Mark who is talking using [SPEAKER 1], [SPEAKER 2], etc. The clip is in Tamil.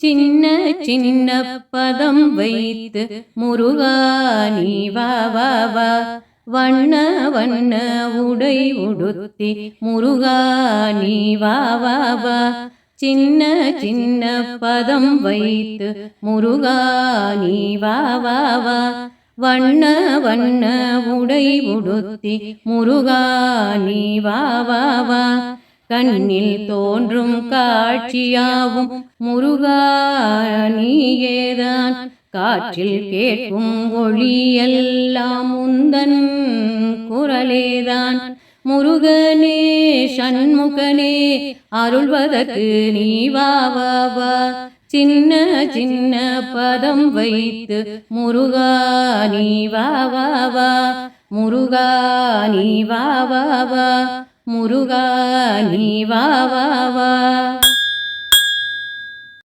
[SPEAKER 1] சின்ன சின்ன பதம் வைத்து முருகா நீ வா வா வா. வண்ண வண்ண உடை உடுத்தி முருகா நீ வா வா வா. சின்ன சின்ன பதம் வைத்து முருகா நீ வா வா வா. வண்ண வண்ண உடை உடுத்தி முருகா நீ வா வா வா. கண்ணில் தோன்றும் காட்சியாவும் முருகா நீயேதான். காற்றில் கேட்கும் ஒளியெல்லாம் முந்தன் குரலேதான். முருகனே சண்முகனே அருள்வதற்கு நீ வாவா சின்ன சின்ன பதம் வைத்து முருகா நீ வாவா முருகா நீ வாவா முருகா நீ வா வா வா.